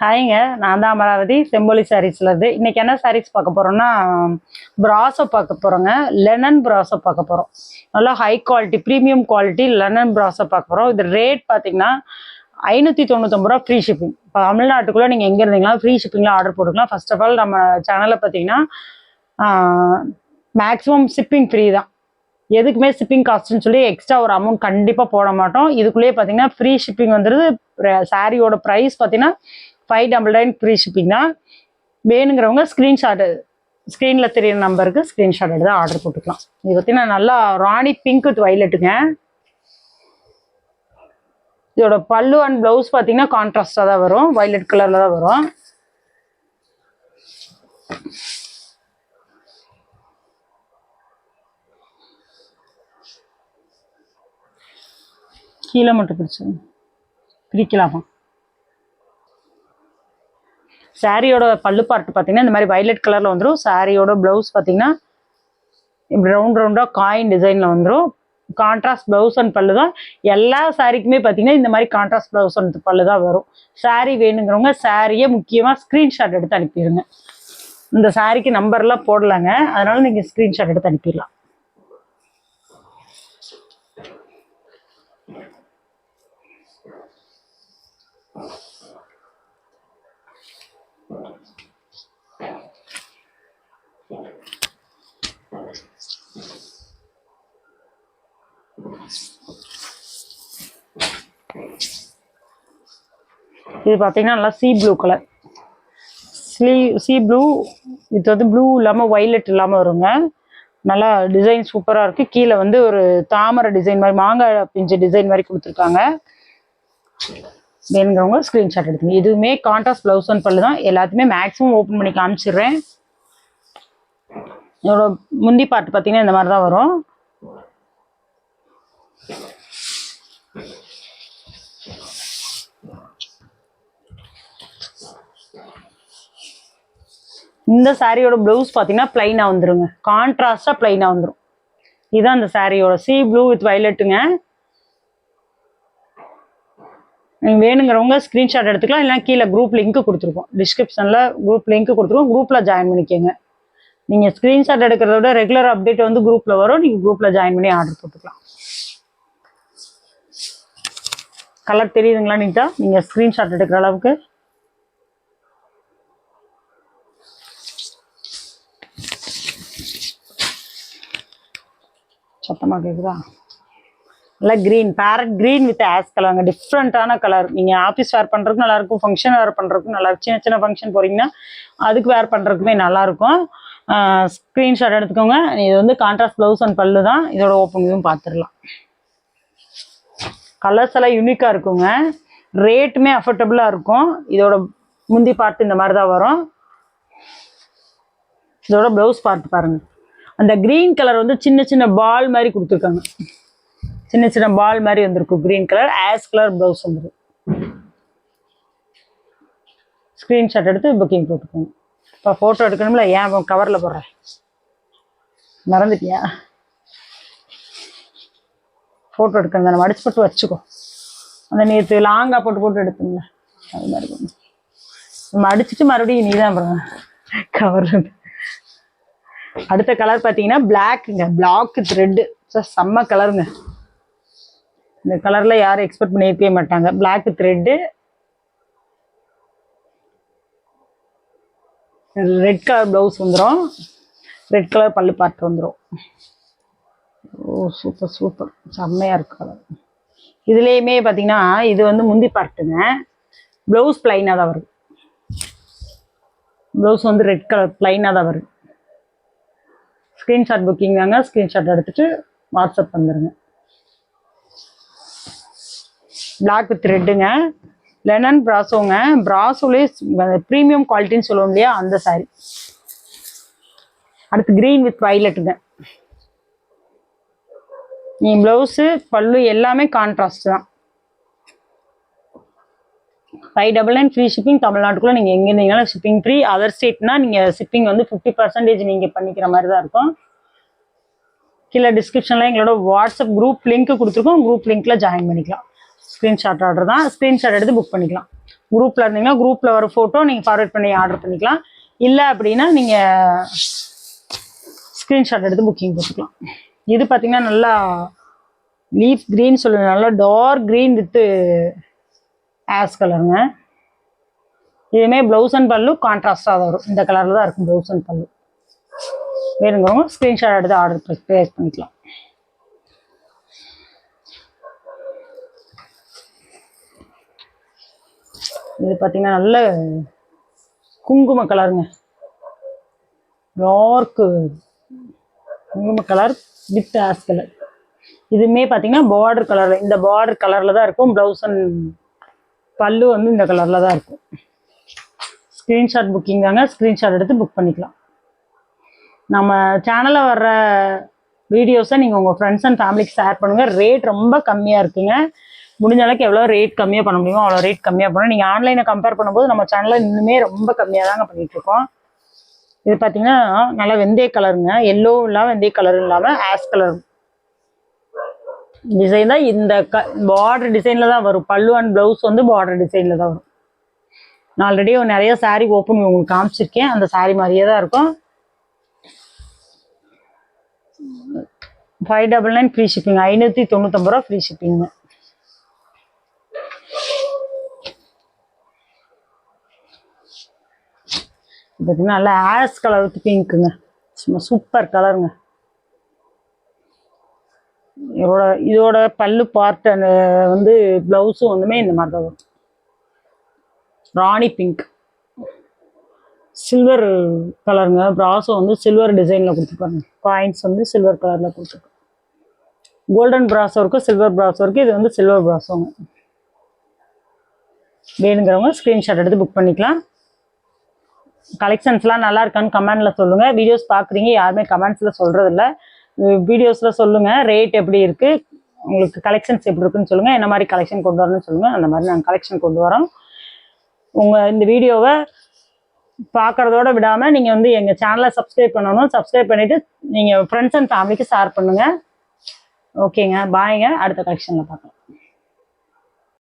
ஹாய்ங்க நான் தான் அமராவதி செம்பொலி சாரீஸ்லேருந்து இருந்து. என்ன சாரீஸ் பார்க்க போகிறோன்னா ப்ராஸை பார்க்க போகிறோங்க லெனன் ப்ராஸை பார்க்க போகிறோம் நல்லா high quality premium quality linen ப்ராஸை பார்க்க போகிறோம் இது ரேட் பார்த்தீங்கன்னா ஐநூற்றி தொண்ணூத்தொம்பது ரூபா ஃப்ரீ ஷிப்பிங் இப்போ தமிழ்நாட்டுக்குள்ளே நீங்கள் எங்கே இருந்தீங்களா ஃப்ரீ ஷிப்பிங்கில் ஆர்டர் போட்டுக்கலாம். ஃபர்ஸ்ட் ஆஃப் ஆல் நம்ம சேனலில் பார்த்தீங்கன்னா மேக்ஸிமம் ஷிப்பிங் ஃப்ரீ தான். எதுக்குமே ஷிப்பிங் காஸ்ட்னு சொல்லி எக்ஸ்ட்ரா ஒரு அமௌண்ட் கண்டிப்பாக போட மாட்டோம். இதுக்குள்ளேயே பார்த்தீங்கன்னா ஃப்ரீ ஷிப்பிங் வந்துடுது சாரியோட ப்ரைஸ் பார்த்தீங்கன்னா five double nine free shipping தான் வேணுங்கிறவங்க ஸ்க்ரீன்ஷாட்டு ஸ்க்ரீனில் தெரியுற நம்பருக்கு ஸ்க்ரீன்ஷாட் எடுத்து ஆர்டர் போட்டுக்கலாம். இது பார்த்தீங்கன்னா நல்லா ராணி பிங்க் வித் வைலட்டுங்க இதோட பல்லு அண்ட் ப்ளவுஸ் பார்த்தீங்கன்னா கான்ட்ராஸ்டாக தான் வரும். வைலட் கலரில் தான் வரும். கீழே மட்டும் பிடிச்சி. பிரிக்கலாமா சாரியோட பல்லு பார்ட் பார்த்தீங்கன்னா இந்த மாதிரி வைலட் கலரில் வந்துடும் சாரியோட ப்ளவுஸ் பார்த்தீங்கன்னா இப்படி ரவுண்ட் ரவுண்டாக காயின் டிசைனில் வந்துடும் கான்ட்ராஸ்ட் ப்ளவுஸ் அண்ட் பல்லு தான். எல்லா சாரிக்குமே பார்த்தீங்கன்னா இந்த மாதிரி கான்ட்ராஸ்ட் ப்ளவுஸ் அண்ட் பல்லு தான் வரும். சாரி வேணுங்கிறவங்க சாரியை முக்கியமாக ஸ்க்ரீன்ஷாட் எடுத்து அனுப்பிடுங்க. இந்த சாரிக்கு நம்பர்லாம் போடலாங்க. அதனால நீங்கள் ஸ்க்ரீன்ஷாட் எடுத்து அனுப்பிடலாம். இது பார்த்தீங்கன்னா நல்லா சீ ப்ளூ கலர் ஸ்லீ சீ ப்ளூ இது வந்து ப்ளூ இல்லாமல் வைலட் இல்லாமல் வருங்க. நல்லா டிசைன் சூப்பராக இருக்குது கீழே வந்து ஒரு தாமரை டிசைன் மாதிரி மாங்காய் பிஞ்சு டிசைன் மாதிரி கொடுத்துருக்காங்க. வேணுங்கிறவங்க ஸ்க்ரீன்ஷாட் எடுத்துங்க. இதுவுமே கான்ட்ராஸ்ட் ப்ளவுஸ் அண்ட் பல்லு தான். எல்லாத்தையுமே மேக்ஸிமம் ஓப்பன் பண்ணி காமிச்சிடுறேன். இதோட முந்தி பார்ட் பார்த்தீங்கன்னா இந்த மாதிரி தான் வரும். இந்த சாரியோட ப்ளவுஸ் பார்த்தீங்கன்னா பிளைனாக வந்துருங்க. கான்ட்ராஸ்டாக பிளைனாக வந்துடும் இதுதான் இந்த சாரியோட சி ப்ளூ வித் வயலட்டுங்க நீங்கள் வேணுங்கிறவங்க ஸ்க்ரீன்ஷாட் எடுத்துக்கலாம். இல்லைனா கீழே குரூப் லிங்க் கொடுத்துருக்கோம். டிஸ்கிரிப்ஷனில் குரூப் லிங்க் கொடுத்துருக்கோம். குரூப்பில் ஜாயின் பண்ணிக்கோங்க. நீங்கள் ஸ்க்ரீன்ஷாட் எடுக்கிறத விட ரெகுலர் அப்டேட் வந்து குரூப்பில் வரும். நீங்கள் குரூப்பில் ஜாயின் பண்ணி ஆர்டர் போட்டுக்கலாம். கலர் தெரியுதுங்களா நீட்டா? நீங்கள் ஸ்க்ரீன்ஷாட் எடுக்கிற அளவுக்கு. சத்தமாக கேட்குதா நல்லா green parrot green with ash கலருங்க டிஃப்ரெண்ட்டான கலர் நீங்கள் ஆஃபீஸ் வேர் பண்ணுறதுக்கும் நல்லாயிருக்கும் ஃபங்க்ஷன் வேர் பண்ணுறதுக்கும் நல்லா இருக்கும் சின்ன சின்ன ஃபங்க்ஷன் போகிறீங்கன்னா அதுக்கு வேர் பண்ணுறதுக்குமே நல்லாயிருக்கும் ஸ்க்ரீன்ஷாட் எடுத்துக்கோங்க. இது வந்து கான்ட்ராஸ்ட் ப்ளவுஸ் அண்ட் பல்லு தான். இதோட ஓப்பன் பார்த்துடலாம் கலர்ஸ் எல்லாம் யூனிக்காக இருக்குங்க. ரேட்டுமே அஃபோர்டபுளாக இருக்கும். இதோட முந்தி பார்ட் இந்த மாதிரி தான் வரும். இதோட ப்ளவுஸ் பார்த்து பாருங்கள் அந்த க்ரீன் கலர் வந்து சின்ன சின்ன பால் மாதிரி கொடுத்துருக்காங்க. சின்ன சின்ன பால் மாதிரி வந்திருக்கும் green colour ash colour blouse வந்துடும் ஸ்க்ரீன்ஷாட் எடுத்து புக்கிங் போட்டுக்கோங்க. இப்போ ஃபோட்டோ எடுக்கணும்ல ஏன் கவரில் போடுறேன் மறந்துட்டியா? ஃபோட்டோ எடுக்கணும் தானே அடிச்சு போட்டு வச்சுக்கோ. அந்த நேற்று லாங்காக போட்டு போட்டு எடுத்துங்களா அது மாதிரி நம்ம அடிச்சுட்டு மறுபடியும் நீ தான் கவர் அடுத்த கலர் பார்த்தீங்கன்னா பிளாக்குங்க பிளாக் த்ரெட்டு செம்ம கலருங்க இந்த கலரில் யாரும் எக்ஸ்பெக்ட் பண்ணியிருக்கவே மாட்டாங்க. Black thread red colour blouse வந்துடும் ரெட் கலர் பல்லு பார்த்து வந்துடும் ஓ சூப்பர் சூப்பர் செம்மையாக இருக்கு கலர் இதுலேயுமே பார்த்தீங்கன்னா இது வந்து முந்தி பார்ட்டுங்க. ப்ளவுஸ் ப்ளைனாக தான் வருது ப்ளவுஸ் வந்து ரெட் கலர் ப்ளைனாக தான் வருது ஸ்க்ரீன்ஷாட் புக்கிங் தாங்க ஸ்க்ரீன்ஷாட் எடுத்துகிட்டு வாட்ஸ்அப் வந்துடுங்க பிளாக் வித் ரெட்டுங்க லெனன் ப்ராசோங்க ப்ராசோலே ப்ரீமியம் குவாலிட்டின்னு சொல்லுவோம் இல்லையா அந்த சாரி அடுத்து க்ரீன் வித் வைலட்டுங்க நீ ப்ளவுஸு பல்லு எல்லாமே கான்ட்ராஸ்ட் தான். Five double nine free shipping தமிழ்நாட்டுக்குள்ளே நீங்கள் எங்கே இருந்தீங்கனாலும் ஷிப்பிங் ஃப்ரீ அதர் ஸ்டேட்னா நீங்கள் ஷிப்பிங் வந்து ஃபிஃப்டி பர்சன்டேஜ் நீங்கள் பண்ணிக்கிற மாதிரி தான் இருக்கும். கீழே டிஸ்கிரிப்ஷனில் எங்களோட வாட்ஸ்அப் குரூப் லிங்க் கொடுத்துருக்கோம். குரூப் லிங்க்ல ஜாயின் பண்ணிக்கலாம். ஸ்க்ரீன்ஷாட் ஆர்டர் தான். ஸ்க்ரீன்ஷாட் எடுத்து புக் பண்ணிக்கலாம். குரூப்பில் இருந்தீங்கன்னா குரூப்பில் வர ஃபோட்டோ நீங்கள் ஃபார்வர்ட் பண்ணி ஆர்டர் பண்ணிக்கலாம். இல்லை அப்படின்னா நீங்கள் ஸ்க்ரீன்ஷாட் எடுத்து புக்கிங் போட்டுக்கலாம் இது பார்த்தீங்கன்னா நல்லா லீஃப் க்ரீன் சொல்லுவேன் நல்லா டார்க் க்ரீன் வித்து ஆஸ் கலருங்க. இதுவுமே ப்ளவுஸ் அண்ட் பல்லு கான்ட்ராஸ்டாக தான் வரும். இந்த கலரில் தான் இருக்கும் ப்ளவுஸ் அண்ட் பல்லு. வேணுங்கிறவங்க ஸ்க்ரீன்ஷாட் எடுத்து ஆர்டர் ப்ளேஸ் பண்ணிக்கலாம். இது பார்த்தீங்கன்னா நல்ல குங்கும கலருங்க டார்க்கு குங்கும கலர் வித் ஆஸ் கலர் இதுவுமே பார்த்தீங்கன்னா பார்டர் கலரில் இந்த பார்டர் கலரில் தான் இருக்கும் ப்ளவுஸ் அண்ட் பல்லு வந்து இந்த கலரில் தான் இருக்கும். ஸ்க்ரீன்ஷாட் புக்கிங் தாங்க. ஸ்க்ரீன்ஷாட் எடுத்து புக் பண்ணிக்கலாம். நம்ம சேனலில் வர்ற வீடியோஸை நீங்கள் உங்கள் ஃப்ரெண்ட்ஸ் அண்ட் ஃபேமிலிக்கு ஷேர் பண்ணுங்கள் ரேட் ரொம்ப கம்மியாக இருக்குங்க. முடிஞ்ச அளவுக்கு எவ்வளோ ரேட் கம்மியாக பண்ண முடியுமோ அவ்வளோ ரேட் கம்மியாக பண்ணணும். நீங்கள் ஆன்லைனை கம்பேர் பண்ணும்போது நம்ம சேனலில் இன்னுமே ரொம்ப கம்மியாக தாங்க பண்ணிகிட்ருக்கோம் இது பார்த்தீங்கன்னா நல்லா வெந்தய கலருங்க எல்லோ இல்லாமல் வெந்தய கலரும் இல்லாமல் ஆஸ் கலர் டிசைன் தான் இந்த க பார்டர் டிசைனில் தான் வரும். பல்லு அண்ட் ப்ளவுஸ் வந்து பார்டர் டிசைனில் தான் வரும். நான் ஆல்ரெடி நிறைய சாரீ ஓப்பன் உங்களுக்கு காமிச்சிருக்கேன். அந்த சாரீ மாதிரியே தான் இருக்கும். Five double nine free shipping ஐநூற்றி தொண்ணூற்றம்பது ரூபா ஃப்ரீ ஷிப்பிங்க பார்த்தீங்கன்னா நல்லா ஆஷ் கலர் வித் பிங்க்குங்க சும்மா சூப்பர் கலருங்க இதோட இதோட பல்லு பார்ட் அந்த வந்து ப்ளவுஸும் வந்துமே இந்த மாதிரி தான் வரும். ராணி பிங்க் சில்வர் கலருங்க ப்ராஸும் வந்து சில்வர் டிசைனில் கொடுத்துருக்காங்க. காயின்ஸ் வந்து சில்வர் கலரில் கொடுத்துருக்கோம் கோல்டன் ப்ராஸும் இருக்கும் சில்வர் ப்ராஸும் இருக்குது இது வந்து சில்வர் ப்ராஸும் வேணுங்கிறவங்க ஸ்க்ரீன்ஷாட் எடுத்து புக் பண்ணிக்கலாம். கலெக்ஷன்ஸ்லாம் நல்லா இருக்கான்னு கமெண்ட்ல சொல்லுங்கள் வீடியோஸ் பார்க்குறீங்க யாருமே கமெண்ட்ஸில் சொல்கிறதில்ல வீடியோஸில் சொல்லுங்கள் ரேட் எப்படி இருக்குது உங்களுக்கு கலெக்ஷன்ஸ் எப்படி இருக்குன்னு சொல்லுங்கள் என்ன மாதிரி கலெக்ஷன் கொண்டு வரணும்னு சொல்லுங்கள் அந்த மாதிரி நாங்கள் கலெக்ஷன் கொண்டு வரோம். உங்கள் இந்த வீடியோவை பார்க்குறதோட விடாமல் நீங்கள் வந்து எங்கள் சேனலை சப்ஸ்கிரைப் பண்ணணும். சப்ஸ்கிரைப் பண்ணிவிட்டு நீங்கள் ஃப்ரெண்ட்ஸ் அண்ட் ஃபேமிலிக்கு ஷேர் பண்ணுங்கள் ஓகேங்க பாய்ங்க அடுத்த கலெக்ஷனில் பார்க்கலாம்.